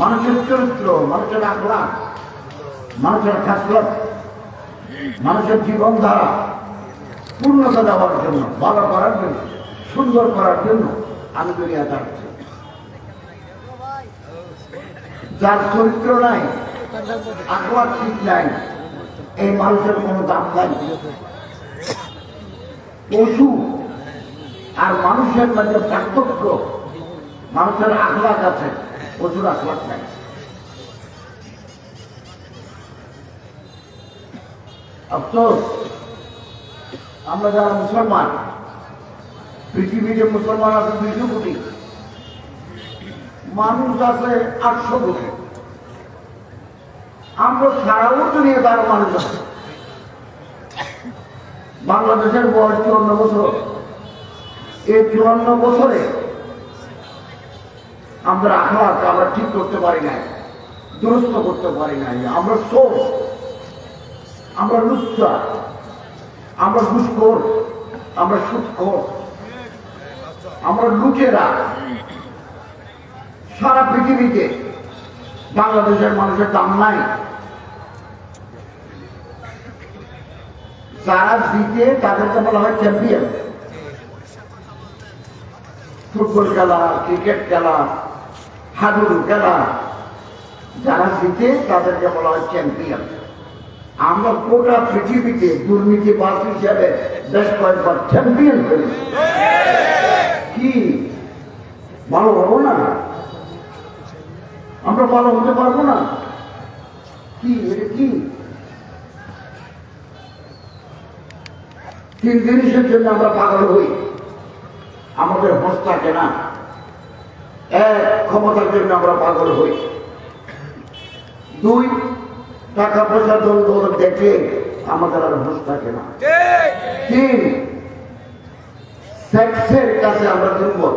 মানুষের চরিত্র, মানুষের আখলা মানুষের খাসলত, মানুষের জীবনধারা পূর্ণতা দেওয়ার জন্য, ভালো করার জন্য, সুন্দর করার জন্য আমি দুনিয়াতে আসছি। যার চরিত্র নাই আখলার ঠিক নাই, এই মানুষের কোনো দাম নাই। পশু আর মানুষের মধ্যে পার্থক্য, মানুষের আখলাক আছে। প্রচুর আখলাক নাই আফসোস, আমরা যারা মুসলমান পৃথিবীতে মুসলমান আছে দুইশো কোটি, মানুষ আছে আটশো কোটি। আমরা ছাড়াও দুনিয়া তার মানুষ আছে। বাংলাদেশের বয়স চুয়ান্ন বছর। এই চুয়ান্ন বছরে আমরা আখলাক আমরা ঠিক করতে পারি নাই, দুরস্ত করতে পারি নাই। আমরা সোর আমরা লুচ্চা, আমরা ঘুষখোর আমরা সুৎখোর, আমরা লুচেরা সারা পৃথিবীতে বাংলাদেশের মানুষের দাম নাই। যারা জিতে তাদেরকে বলা হয় চ্যাম্পিয়ন ফুটবল খেলা ক্রিকেট খেলা হাডুডু খেলা যারা জিতে তাদেরকে বলা হয় চ্যাম্পিয়ন আমরা গোটা পৃথিবীতে দুর্নীতি দুর্নীতিবাদ হিসাবে বেশ কয়েকবার চ্যাম্পিয়ন হয়েছি। কি? ভালো হব না? আমরা ভালো হতে পারব না? কি? এটা কি? তিন জিনিসের জন্য আমরা পাগল হই। আমাদের হোস থাকে না এক ক্ষমতার জন্য আমরা পাগল হই। দুই টাকা পয়সা দল দল দেখে আমাদের আর হোস থাকে না। তিন সেক্সের কাছে আমরা দুর্বল।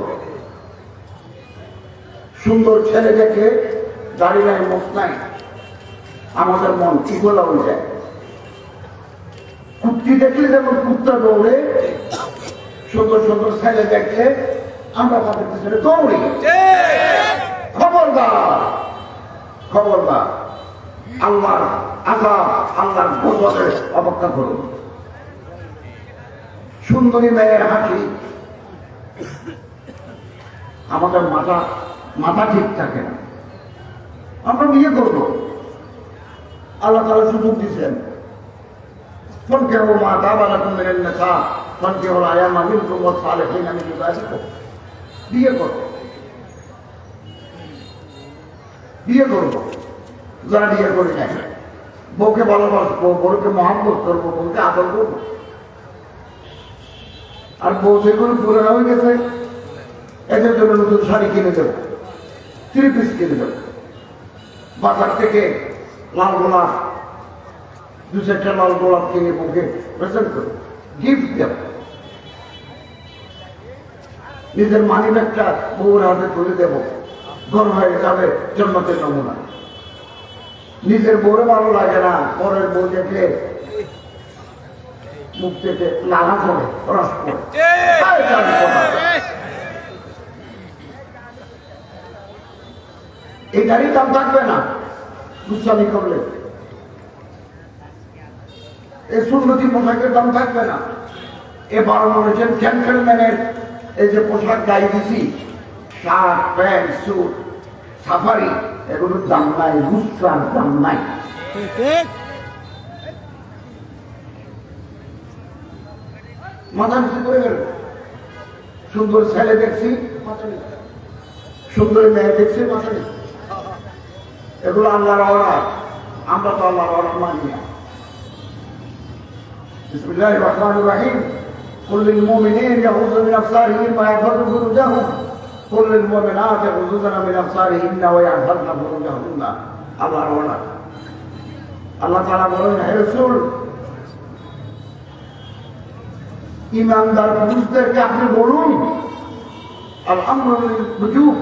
সুন্দর ছেলে দেখে দাড়ি নাই মুখ নাই। আমাদের মন গোলা হয়ে যায়। কুত্তি দেখলে যেমন কুত্তা দৌড়ে সুন্দর সুন্দর ছেলে দেখলে আমরা তাদের পিছনে দৌড়ি। খবরদার খবরদার, আল্লাহর আজাব আল্লাহর গজবের অপেক্ষা করুন। সুন্দরী মেয়ের হাঁটি আমাদের মাথা মাথা ঠিক থাকে না। আমরা বিয়ে করব। আল্লাহ তালা সুযোগ দিচ্ছেন কোন কেউ মা মাতা বালা কুমিরের নেতা কোন কেউ আয়া মাহিল তোমার সালে সেই নামে বিয়ে করব বিয়ে করব। যারা বিয়ে করে নাই বউকে ভালোবাসবো বউকে মহাব্বত করব, বউকে আদর করব। আর বউ যেগুলো পুরানো হয়ে গেছে। এদের জন্য নতুন শাড়ি কিনে দেবো। থ্রি পিস কিনে দেবো। বাজার থেকে লাল গোলাপ, দু চারটা লাল গোলাপ কিনে বউকে প্রেজেন্ট করব। গিফট দেব। নিজের মানি ব্যাগটা বউর হাতে তুলে দেব। ঘর হয়ে যাবে জন্মতের নমুনা। নিজের বউরে ভালো লাগে না, পরের বউ দেখলে মুখ থেকে লালা পড়ে। রস। এই গাড়ির দাম থাকবে না। দুষ্টামি করলে। এই সুন্নতি পোশাকের দাম থাকবে না। এবার বলেছেন জেন্টেলম্যানের এই যে পোশাক গাই দিছি, শার্ট, প্যান্ট, স্যুট, সাফারি এগুলোর দাম নাই রুস্টার দাম নাই। মাথা নিচু করে গেল সুন্দর ছেলে দেখছি সুন্দর মেয়ে দেখছি, মাথা নিচু। এগুলো আল্লাহর অর্ডার আমরা তো আল্লাহর অর্ডার মানি না। বিসমিল্লাহির রহমানির রহিম। قل للمؤمنين يغضوا من ابصارهم ويحفظوا فروجهم قل للمؤمنات يغضضن من ابصارهن ويحفظن فروجهن আল্লাহর অর্ডার আল্লাহ তাআলা বলেন হে রাসূল ইমানদার পুরুষদেরকে আপনি বলুন আল আমরুল বুজুব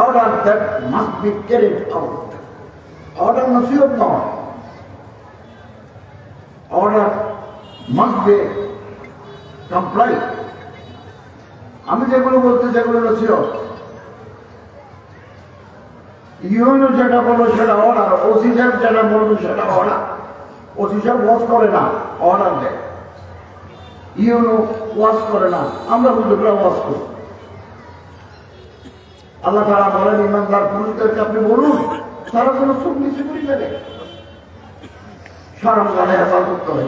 order that must be carried out order নসিহত নয় অর্ডার মাস্ট বি কমপ্লাই আমি যেগুলো বলতে যেগুলো নসিহত ইউনো যেটা বলল সেটা অর্ডার ওসি সাহেব যেটা বলল সেটা অর্ডার ওসি সাহেব ওয়াশ করে না অর্ডার দেয়। ইউনো ওয়াশ করে না, আমরা হুজুররা ওয়াশ করি। আল্লাহ তারা বলেন, ইমানদার পুরুষদেরকে আপনি বলুন, তারা কোনো নিচে করি দেবে সরম গানে হেফাজত করে।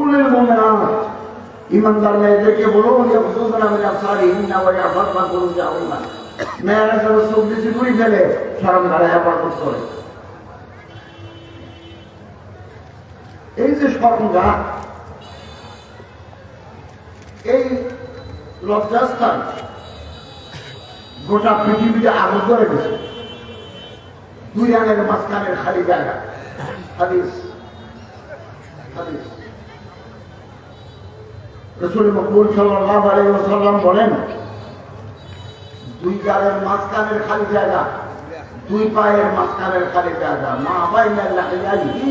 কুলের মনে ইমানদার মেয়েদেরকে বলুন আমি যাও না মেয়েরা করে ফেলে করে এই যে এই লজ্জাস্থান গোটা পৃথিবীতে আগুন ধরে গেছে দুই রানের মাঝখানের খালি জায়গা। হাদিস। হাদিস। রসুল মকবুল সাল্লাহ আলাইসাল্লাম বলেন, দুই গালের মাঝখানের খালি জায়গা, দুই পায়ের মাঝখানের খালি জায়গা, মা বাইনার লাগাইহি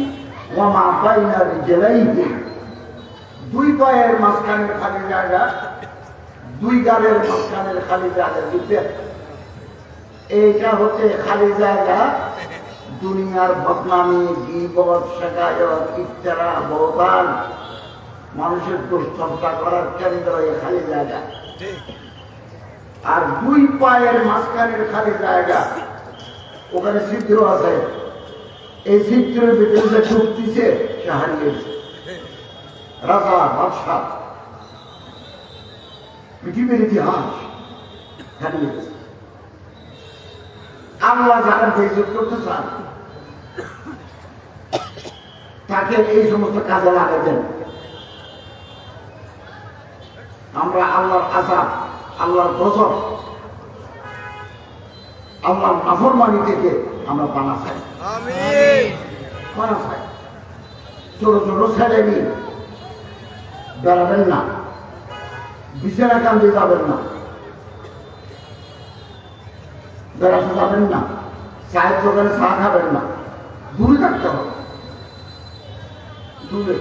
ও মা বাইনার জেলাইহি দুই পায়ের মাঝখানের খালি জায়গা, দুই গালের মাঝখানের খালি জায়গা বুঝতে এইটা হচ্ছে খালি জায়গা। দুনিয়ার বদনামি বিপদ শেখায়ত ইচ্ছারা বহতান মানুষের দুশ্চর্চা করার কেন্দ্র খালি জায়গা। আর দুই পায়ের মাঝখানের খালি জায়গা। ওখানে ছিদ্র আছে। এই ছিদ্রের ভিতরে যে ঢুকতিছে সে হারিয়েছে রাজা বাদশাহ পৃথিবীর ইতিহাস হারিয়েছে আল্লাহ যারা বেজত করতে চান তাকে এই সমস্ত কাজে লাগাতেন আমরা আল্লাহর আশা আল্লাহর গজব আল্লাহর নাফরমানি থেকে আমরা পানা চাই পানা চাই ছোট ছোট ছেলে নিয়ে বেড়াবেন না। বিছানা কান্দে যাবেন না। বেড়াতে যাবেন না। চায়ের দোকানে চা খাবেন না। দূরে থাকতে হবে। দূরে।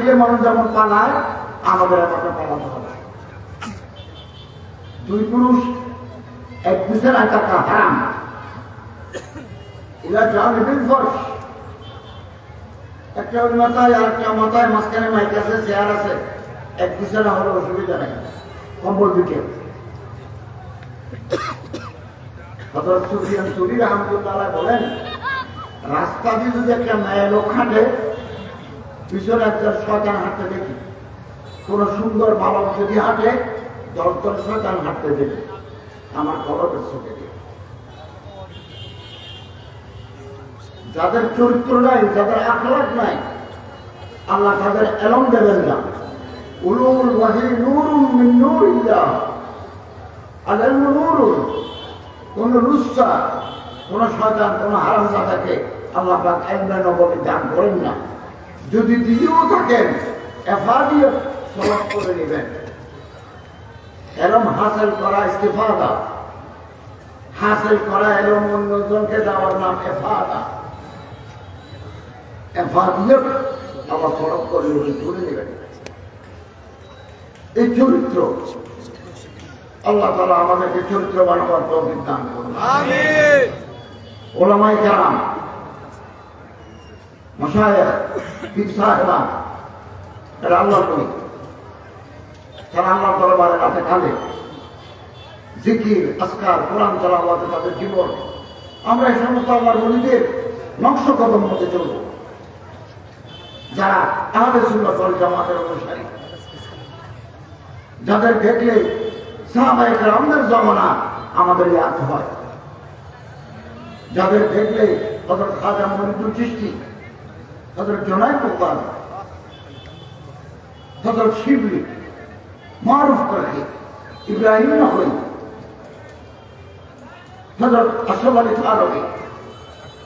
গিয়ে মানুষ যেমন পালায়, আমাদের একটা পালাতে হবে দুই পুরুষ, এক বিছানায় থাকা হারাম এরা জান ফর্স একটা ওই মাথায় আর একটা মাথায় মাঝখানে মাইক আছে, চেয়ার আছে। এক বিছানা হলে অসুবিধা নেই। কম্বল দিকে হজরত সুফিয়ান সুরি রহমতুল্লাহ বলেন, রাস্তা দিয়ে যদি একটা মেয়ে লোক হাঁটে পিছনে একজন শয়তান হাঁটতে দেখি। কোন সুন্দর বালক যদি হাঁটে দশজন শয়তান হাঁটতে দেখি। আমার খবরের চোখে যাদের চরিত্র নাই, যাদের আখলাক নাই, আল্লাহ তাদের এলম দেবেন না। উলুল ওয়াহি নূরুম মিন নূরিল্লাহ। আল ইলমু নূরুন। কোন রুস্সা কোন শয়তান, কোন হারামজাদাকে আল্লাহ পাক এলমে নবমী দান করেন না। যদি দিয়েও থাকেন এফাদিয়ত সমাজ করে নেবেন। এলম হাসিল করা ইস্তেফাদা। হাসিল করা এলম অন্যজনকে দেওয়ার নাম এফাদা এফাদিয়ত আবার সড়ক করে তুলে নেবেন। এই চরিত্র আল্লাহ তালা আমাদেরকে চরিত্র বানাবার তৌফিক দান করুন। ওলামাই কালাম করি তারা কাঁদে জিকির আসকার কোরআন চালাওয়াতে তাদের জীবন আমরা এই সমস্ত আল্লাহর বলিদের নকশ কদম মধ্যে চলব। যারা জামাতের অনুসারী। যাদের দেখলে সাহাবাহিক রামদের জমানা আমাদের ইয়াদ হয়। যাদের দেখলে তাদের খাজা মরিদুল সৃষ্টি তাদের জনায় প্রকার তাদের শিবলি, মারুফ করে ইব্রাহিম না হই হজরত আশরফ আলী থানবী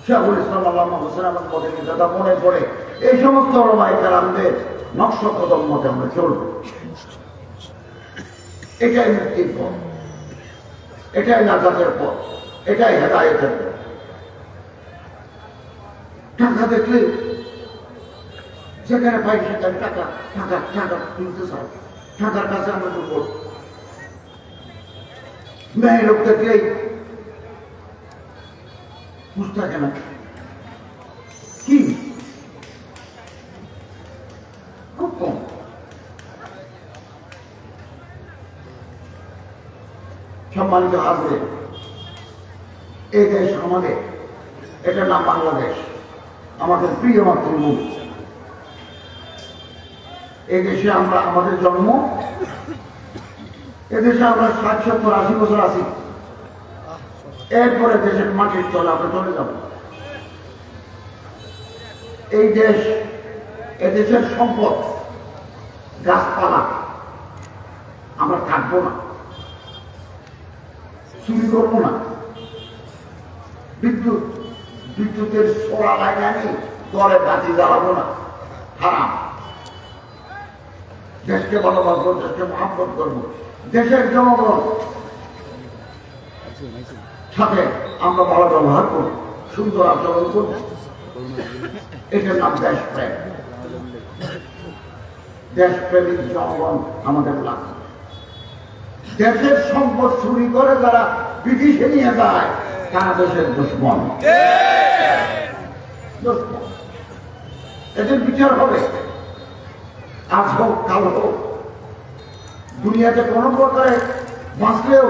শেখুল ইসলাম আল্লাহ হোসেন আহমদ মদিনী দাদা মনে পড়ে, এই সমস্ত ওলমাই কালামদের নকশ কদম মতে আমরা চলব। এটাই মুক্তির পথ, এটাই নাজাতের পথ, এটাই হেদায়তের পথ। টাকা দেখলে যেখানে পাই সেখানে টাকা টাকা টাকা তুলতে চাও টাকার কাছে আমরা দুর্বল মেয়ে লোকটাকেই বুঝ থাকে কি? খুব কম। সম্মানিত আসবে এই দেশ আমাদের, এটার নাম বাংলাদেশ। আমাদের প্রিয় মাতৃভূমি। এই দেশে আমরা আমাদের জন্ম, এদেশে আমরা ষাট, সত্তর, আশি বছর আছি। এরপরে দেশের মাটির তলে আমরা চলে যাব। এই দেশ, এদেশের সম্পদ, গাছপালা, আমরা থাকব না। চুরি করব না। বিদ্যুৎ, বিদ্যুতের লাইন আনি ঘরে বাতি জ্বালাবো না। হারাম। দেশকে ভালোবাসবো দেশকে মহাব্বত করব। দেশের জনগণ। সাথে আমরা ভালো ব্যবহার করব। সুন্দর আচরণ করব। এটার নাম দেশপ্রেম। দেশপ্রেমিক জনগণ আমাদের লাগবে দেশের সম্পদ চুরি করে যারা বিদেশে নিয়ে যায় তারা দেশের দুশ্মন। দুশ্মন। এদের বিচার হবে। আজ দুনিয়াতে কোন প্রকারে বাঁচলেও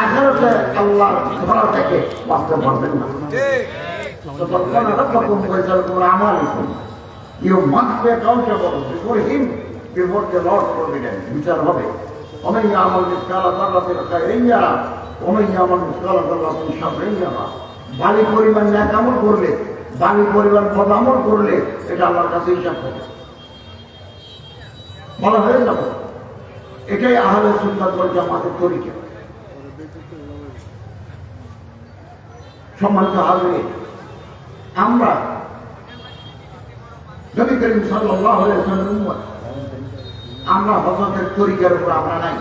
আখেরাতে আল্লাহ ধরা থেকে বাঁচতে পারবেন না। আমার you must be accountable before আমার বালি পরিমাণ ন্যাকামল করলে বদামল করলে, এটা আমার কাছে হিসাব করে বলা হয়ে যাবে এটাই আহলে সুন্দর বল জামাতের তরিকা। সম্মানিত হাজরে আমরা নবী করিম আলাইহি আমরা হযরতের তরিকার উপর আমরা নাই।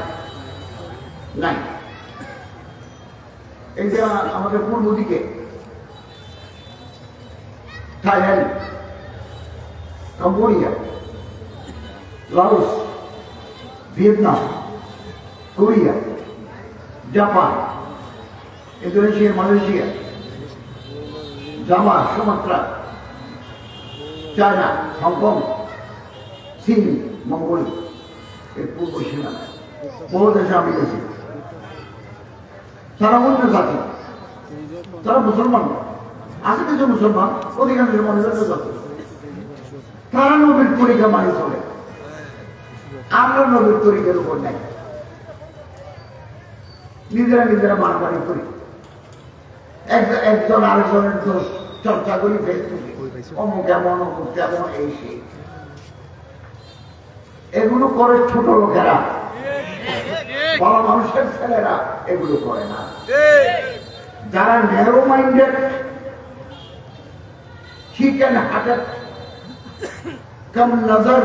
নাই। এই যে আমাদের পূর্ব দিকে। Thailand, Cambodia Laos Vietnam, Korea, Japan, Indonesia, Malaysia জামা সুমাত্রা, চায়না, হংকং, চীন মঙ্গোলি এর পূর্ব সীমানা বহু দেশে আমি গেছি। তারা অন্য জাতি। তারা মুসলমান। আছে কিছু মুসলমান, অধিকাংশ মানুষের জাতি। তারা নবীর তরিকা মানে চলে। আমরা নবীর তরিকের উপর নাই। নিজেরা নিজেরা মারামারি করি। একজন আরেকজনের দোষ চর্চা করি ফেসবুকে। অমুক কেমন অমুক কেমন এই সেই। এগুলো করে ছোট লোকেরা। বড় মানুষের ছেলেরা এগুলো করে না। যারা ন্যারো মাইন্ডেড চিকেন হার্টেড কম নজর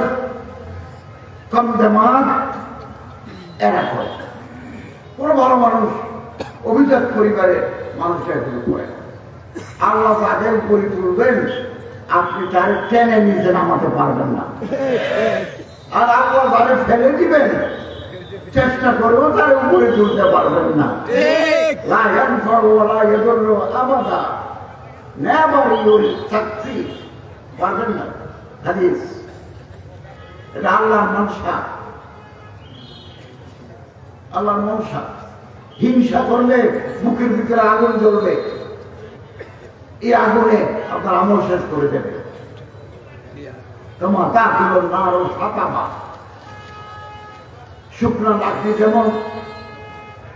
তমজেমাত এরা করে। কোনো ভালো মানুষ অভিজাত পরিবারে মানুষের এগুলো করে আল্লাহ তাকে করে তুলবেন আপনি তার টেনে নিজে নামাতে পারবেন না। আর আল্লাহ তাকে ফেলে দিবেন, চেষ্টা করব তার উপরে তুলতে পারবেন না। লাগান ফলো লাগে ধরলো আবাদা। নেভার ইউল পারবেন না। হাদিস। এটা আল্লাহর মনসা। আল্লাহর মনসা। হিংসা করলে মুখের ভিতরে আগুন জ্বলবে। এই আগুনে আপনার আমল শেষ করে দেবে। তোমার তা ছিল না আরও সাতাবা শুকনো লাকড়ি যেমন,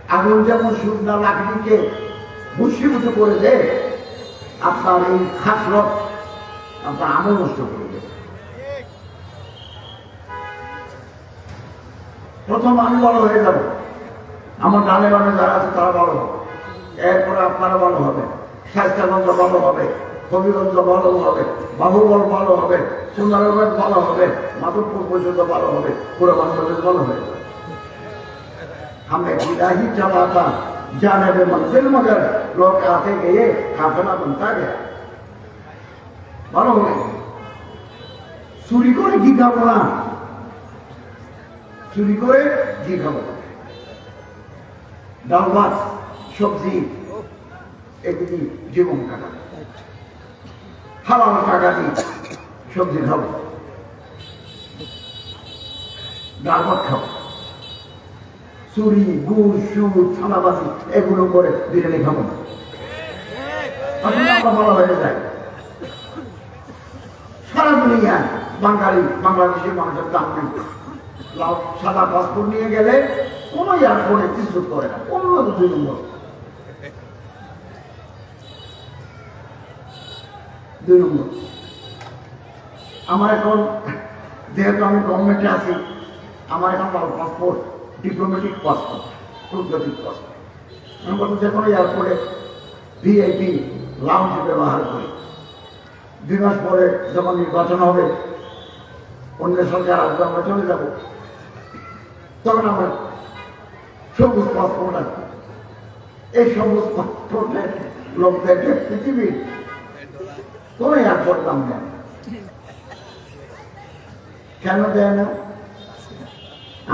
আগুন যেমন শুকনো লাকড়িকে ভুষীভূত করে দেয়, আপনার এই খাসরত আপনার আমল নষ্ট করে দেবে। প্রথম আমি বড় হয়ে যাব আমার ডানে বামে যারা আছে তারা বড় হবে এরপরে আপনারা ভালো হবে স্বাস্থ্যগঞ্জ ভালো হবে হবিগঞ্জ ভালো হবে বাহুবল ভালো হবে সুন্দরগঞ্জ ভালো হবে মাধবপুর পর্যন্ত ভালো হবে পুরো বাংলাদেশ ভালো হয়ে যাবে हमें विदा ही चलाता जाने में मंजिल मगर लोग आते गए खाना बनता गया ভালো হবে চুরি করে কি খাবো না চুরি করে দিয়ে খাব। ডাল ভাত সবজি, এগুলি জীবন কাটা হালাল টাকা দিয়ে সবজি খাব। ডাল, ভাত খাব। চুরি, গুড়, সুর থানাবাজি এগুলো করে বিরিয়ানি খাব। সারা দুনিয়া বাঙালি, বাংলাদেশের মানুষের দাম নেই। সাদা পাসপোর্ট নিয়ে গেলে কোনো এয়ারপোর্টে কিছু করে না কোনো দুই নম্বর। দুই নম্বর। আমার এখন, যেহেতু আমি গভর্নমেন্টে আছি, আমার এখন পাসপোর্ট ডিপ্লোমেটিক পাসপোর্ট কূটনৈতিক পাসপোর্ট আমি যে কোনো এয়ারপোর্টে ভিআইপি লাউঞ্জ ব্যবহার করি। দুই মাস পরে যখন নির্বাচন হবে, অন্য সরকার আসবে, আমরা চলে যাব। তখন আমরা সবুজ পাসপোর্ট আছে এই সবুজ পাসপোর্টের লোকদেরকে পৃথিবীর কোন এয়ারপোর্ট দাম দেয় কেন দেয় না?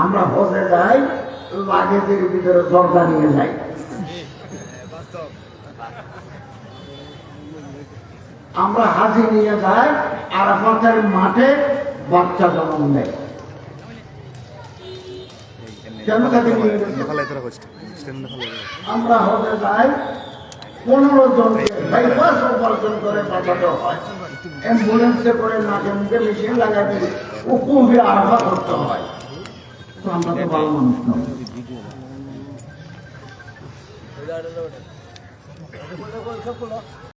আমরা হজে যাই, লাগেজের ভিতরে দরজা নিয়ে যাই। আমরা হাজি নিয়ে যাই, আরাফাতের মাঠে বাচ্চা জন্ম নেয় আমরা হতে যাই পনেরো জনকে বাইপাস অপারেশন করে বাঁচাতে হয়। অ্যাম্বুলেন্সে করে নাকে মুখে মেশিন লাগাতে ও খুবই আরাফা করতে হয়। আমরা তো ভালো মানুষ নয়